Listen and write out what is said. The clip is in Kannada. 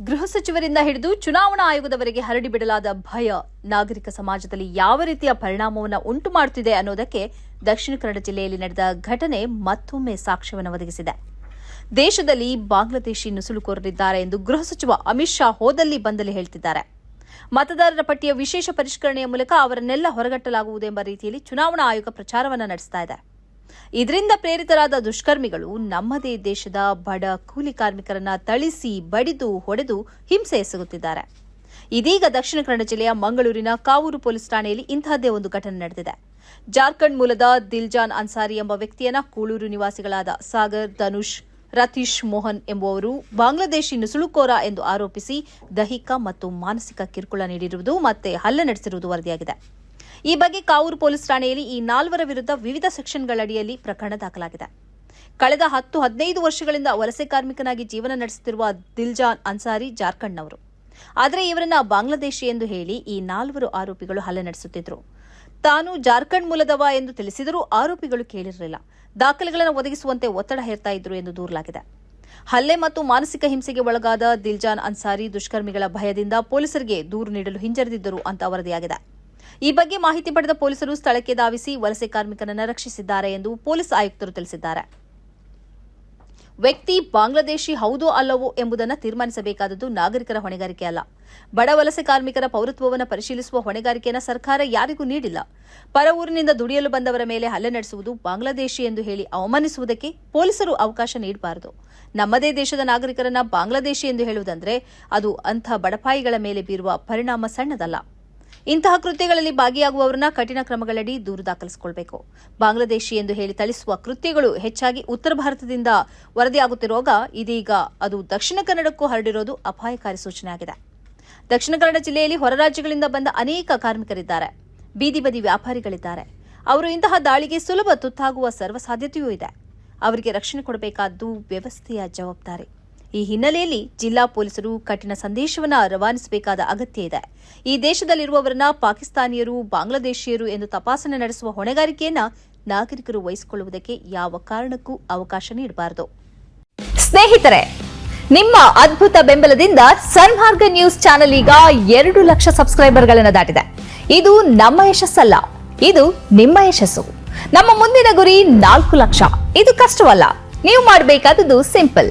ಗೃಹ ಸಚಿವರಿಂದ ಹಿಡಿದು ಚುನಾವಣಾ ಆಯೋಗದವರೆಗೆ ಹರಡಿಬಿಡಲಾದ ಭಯ ನಾಗರಿಕ ಸಮಾಜದಲ್ಲಿ ಯಾವ ರೀತಿಯ ಪರಿಣಾಮವನ್ನು ಉಂಟು ಮಾಡುತ್ತಿದೆ ಅನ್ನೋದಕ್ಕೆ ದಕ್ಷಿಣ ಕನ್ನಡ ಜಿಲ್ಲೆಯಲ್ಲಿ ನಡೆದ ಘಟನೆ ಮತ್ತೊಮ್ಮೆ ಸಾಕ್ಷ್ಯವನ್ನು ಒದಗಿಸಿದೆ. ದೇಶದಲ್ಲಿ ಬಾಂಗ್ಲಾದೇಶಿ ನುಸುಳುಕೋರರಿದ್ದಾರೆ ಎಂದು ಗೃಹ ಸಚಿವ ಅಮಿತ್ ಶಾ ಹೋದಲ್ಲಿ ಬಂದಲ್ಲಿ ಹೇಳ್ತಿದ್ದಾರೆ. ಮತದಾರರ ಪಟ್ಟಿಯ ವಿಶೇಷ ಪರಿಷ್ಕರಣೆಯ ಮೂಲಕ ಅವರನ್ನೆಲ್ಲ ಹೊರಗಟ್ಟಲಾಗುವುದು ಎಂಬ ರೀತಿಯಲ್ಲಿ ಚುನಾವಣಾ ಆಯೋಗ ಪ್ರಚಾರವನ್ನು ನಡೆಸ್ತಾ ಇದೆ. ಇದರಿಂದ ಪ್ರೇರಿತರಾದ ದುಷ್ಕರ್ಮಿಗಳು ನಮ್ಮದೇ ದೇಶದ ಬಡ ಕೂಲಿ ಕಾರ್ಮಿಕರನ್ನ ಥಳಿಸಿ, ಬಡಿದು, ಹೊಡೆದು ಹಿಂಸೆ ಎಸಗುತ್ತಿದ್ದಾರೆ. ಇದೀಗ ದಕ್ಷಿಣ ಕನ್ನಡ ಜಿಲ್ಲೆಯ ಮಂಗಳೂರಿನ ಕಾವೂರು ಪೊಲೀಸ್ ಠಾಣೆಯಲ್ಲಿ ಇಂತಹದ್ದೇ ಒಂದು ಘಟನೆ ನಡೆದಿದೆ. ಜಾರ್ಖಂಡ್ ಮೂಲದ ದಿಲ್ಜಾನ್ ಅನ್ಸಾರಿ ಎಂಬ ವ್ಯಕ್ತಿಯನ್ನ ಕೂಳೂರು ನಿವಾಸಿಗಳಾದ ಸಾಗರ್, ಧನುಷ್, ರತೀಶ್ ಮೋಹನ್ ಎಂಬುವವರು ಬಾಂಗ್ಲಾದೇಶಿ ನುಸುಳುಕೋರ ಎಂದು ಆರೋಪಿಸಿ ದೈಹಿಕ ಮತ್ತು ಮಾನಸಿಕ ಕಿರುಕುಳ ನೀಡಿರುವುದು ಮತ್ತೆ ಹಲ್ಲೆ ನಡೆಸಿರುವುದು ವರದಿಯಾಗಿದೆ. ಈ ಬಗ್ಗೆ ಕಾವೂರು ಪೊಲೀಸ್ ಠಾಣೆಯಲ್ಲಿ ಈ ನಾಲ್ವರ ವಿರುದ್ಧ ವಿವಿಧ ಸೆಕ್ಷನ್ಗಳಡಿಯಲ್ಲಿ ಪ್ರಕರಣ ದಾಖಲಾಗಿದೆ. ಕಳೆದ ಹತ್ತು ಹದಿನೈದು ವರ್ಷಗಳಿಂದ ವಲಸೆ ಕಾರ್ಮಿಕನಾಗಿ ಜೀವನ ನಡೆಸುತ್ತಿರುವ ದಿಲ್ಜಾನ್ ಅನ್ಸಾರಿ ಜಾರ್ಖಂಡ್ನವರು. ಆದರೆ ಇವರನ್ನ ಬಾಂಗ್ಲಾದೇಶಿ ಎಂದು ಹೇಳಿ ಈ ನಾಲ್ವರು ಆರೋಪಿಗಳು ಹಲ್ಲೆ ನಡೆಸುತ್ತಿದ್ದರು ತಾನು ಜಾರ್ಖಂಡ್ ಮೂಲದವ ಎಂದು ತಿಳಿಸಿದರೂ ಆರೋಪಿಗಳು ಕೇಳಿರಲಿಲ್ಲ. ದಾಖಲೆಗಳನ್ನು ಒದಗಿಸುವಂತೆ ಒತ್ತಡ ಹೇರ್ತಾ ಇದ್ರು ಎಂದು ದೂರಲಾಗಿದೆ. ಹಲ್ಲೆ ಮತ್ತು ಮಾನಸಿಕ ಹಿಂಸೆಗೆ ಒಳಗಾದ ದಿಲ್ಜಾನ್ ಅನ್ಸಾರಿ ದುಷ್ಕರ್ಮಿಗಳ ಭಯದಿಂದ ಪೊಲೀಸರಿಗೆ ದೂರು ನೀಡಲು ಹಿಂಜರಿದಿದ್ದರು ಅಂತ ವರದಿಯಾಗಿದೆ. ಈ ಬಗ್ಗೆ ಮಾಹಿತಿ ಪಡೆದ ಪೊಲೀಸರು ಸ್ಥಳಕ್ಕೆ ಧಾವಿಸಿ ವಲಸೆ ಕಾರ್ಮಿಕರನ್ನು ರಕ್ಷಿಸಿದ್ದಾರೆ ಎಂದು ಪೊಲೀಸ್ ಆಯುಕ್ತರು ತಿಳಿಸಿದ್ದಾರೆ. ವ್ಯಕ್ತಿ ಬಾಂಗ್ಲಾದೇಶಿ ಹೌದೋ ಅಲ್ಲವೋ ಎಂಬುದನ್ನು ತೀರ್ಮಾನಿಸಬೇಕಾದದ್ದು ನಾಗರಿಕರ ಹೊಣೆಗಾರಿಕೆ ಅಲ್ಲ. ಬಡ ವಲಸೆ ಕಾರ್ಮಿಕರ ಪೌರತ್ವವನ್ನು ಪರಿಶೀಲಿಸುವ ಹೊಣೆಗಾರಿಕೆಯನ್ನು ಸರ್ಕಾರ ಯಾರಿಗೂ ನೀಡಿಲ್ಲ. ಪರ ಊರಿನಿಂದ ದುಡಿಯಲು ಬಂದವರ ಮೇಲೆ ಹಲ್ಲೆ ನಡೆಸುವುದು ಬಾಂಗ್ಲಾದೇಶಿ ಎಂದು ಹೇಳಿ ಅವಮಾನಿಸುವುದಕ್ಕೆ ಪೊಲೀಸರು ಅವಕಾಶ ನೀಡಬಾರದು. ನಮ್ಮದೇ ದೇಶದ ನಾಗರಿಕರನ್ನ ಬಾಂಗ್ಲಾದೇಶಿ ಎಂದು ಹೇಳುವುದಂದ್ರೆ ಅದು ಅಂಥ ಬಡಪಾಯಿಗಳ ಮೇಲೆ ಬೀರುವ ಪರಿಣಾಮ ಸಣ್ಣದಲ್ಲ. ಇಂತಹ ಕೃತ್ಯಗಳಲ್ಲಿ ಭಾಗಿಯಾಗುವವರನ್ನ ಕಠಿಣ ಕ್ರಮಗಳಡಿ ದೂರು ದಾಖಲಿಸಿಕೊಳ್ಬೇಕು. ಬಾಂಗ್ಲಾದೇಶಿ ಎಂದು ಹೇಳಿ ಥಳಿಸುವ ಕೃತ್ಯಗಳು ಹೆಚ್ಚಾಗಿ ಉತ್ತರ ಭಾರತದಿಂದ ವರದಿಯಾಗುತ್ತಿರುವಾಗ ಇದೀಗ ಅದು ದಕ್ಷಿಣ ಕನ್ನಡಕ್ಕೂ ಹರಡಿರೋದು ಅಪಾಯಕಾರಿ ಸೂಚನೆಯಾಗಿದೆ. ದಕ್ಷಿಣ ಕನ್ನಡ ಜಿಲ್ಲೆಯಲ್ಲಿ ಹೊರ ರಾಜ್ಯಗಳಿಂದ ಬಂದ ಅನೇಕ ಕಾರ್ಮಿಕರಿದ್ದಾರೆ. ಬೀದಿ ಬದಿ ವ್ಯಾಪಾರಿಗಳಿದ್ದಾರೆ. ಅವರು ಇಂತಹ ದಾಳಿಗೆ ಸುಲಭ ತುತ್ತಾಗುವ ಸರ್ವಸಾಧ್ಯತೆಯೂ ಇದೆ. ಅವರಿಗೆ ರಕ್ಷಣೆ ಕೊಡಬೇಕಾದ್ದು ವ್ಯವಸ್ಥೆಯ ಜವಾಬ್ದಾರಿ. ಈ ಹಿನ್ನೆಲೆಯಲ್ಲಿ ಜಿಲ್ಲಾ ಪೊಲೀಸರು ಕಠಿಣ ಸಂದೇಶವನ್ನು ರವಾನಿಸಬೇಕಾದ ಅಗತ್ಯ ಇದೆ. ಈ ದೇಶದಲ್ಲಿರುವವರನ್ನ ಪಾಕಿಸ್ತಾನಿಯರು, ಬಾಂಗ್ಲಾದೇಶಿಯರು ಎಂದು ತಪಾಸಣೆ ನಡೆಸುವ ಹೊಣೆಗಾರಿಕೆಯನ್ನ ನಾಗರಿಕರು ವಹಿಸಿಕೊಳ್ಳುವುದಕ್ಕೆ ಯಾವ ಕಾರಣಕ್ಕೂ ಅವಕಾಶ ನೀಡಬಾರದು. ಸ್ನೇಹಿತರೆ, ನಿಮ್ಮ ಅದ್ಭುತ ಬೆಂಬಲದಿಂದ ಸನ್ಮಾರ್ಗ ನ್ಯೂಸ್ ಚಾನೆಲ್ ಈಗ ಎರಡು ಲಕ್ಷ ಸಬ್ಸ್ಕ್ರೈಬರ್ಗಳನ್ನು ದಾಟಿದೆ. ಇದು ನಮ್ಮ ಯಶಸ್ಸಲ್ಲ, ಇದು ನಿಮ್ಮ ಯಶಸ್ಸು. ನಮ್ಮ ಮುಂದಿನ ಗುರಿ ನಾಲ್ಕು ಲಕ್ಷ. ಇದು ಕಷ್ಟವಲ್ಲ, ನೀವು ಮಾಡಬೇಕಾದದ್ದು ಸಿಂಪಲ್.